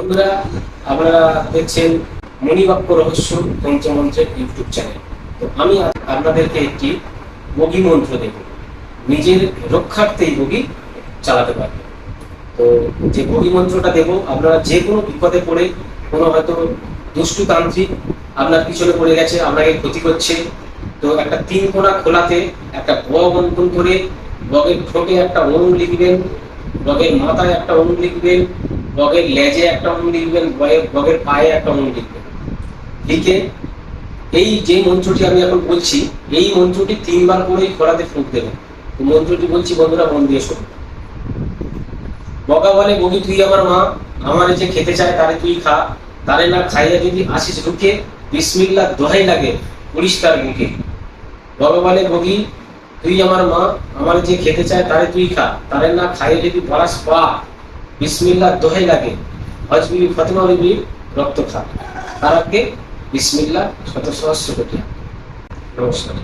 বন্ধুরা, আপনারা দেখছেন মণিবাক্য রহস্য পঞ্চমন্ত্রের ইউটিউব চ্যানেল। তো আমি আপনাদেরকে একটি বগি মন্ত্র দেব। নিজের রক্ষার্থে এই বগি চালাতে পারবে। তো যে বগি মন্ত্রটা দেব, আপনারা যে কোনো বিপদে পড়ে, কোনো হয়তো দুষ্টু তান্ত্রিক আপনার পিছনে পড়ে গেছে, আপনাকে ক্ষতি করছে, তো একটা তিন কোণা খোলাতে একটা বগ অঙ্কন করে, বগের ঠোঁটে একটা অনু লিখবেন, বগের মাথায় একটা অনু লিখবেন বগের লেজে একটা অনু লিখবেন বগের পায়ে একটা অনু লিখবেন। লিখে এই যে মন্ত্রটি আমি এখন বলছি, এই মন্ত্রটি তিনবার করেই খোলাতে ফুঁক দেবেন। মন্ত্রটি বলছি, বন্ধুরা, মন দিয়ে শুনুন বগা বলে, বগি, তুই আমার মা, আমার যে খেতে চায়, তারে তুই খা। তারে না খাইয়া যদি আসিস ঢুকে বিসমিল্লা দোহাই লাগে পুলিশ তার বুকে বগা বলে, বগি, তুই আমার মা, আমার যে খেতে চায়, তারে তুই খা। তারে না খাইয়ে যদি পড়াস পা। বিসমিল্লা দোহাই লাগে। হজ বিবি ফতেমা বিবি রক্ত খা তার বিসমিল্লা শত সহস্র কোটি। নমস্কার।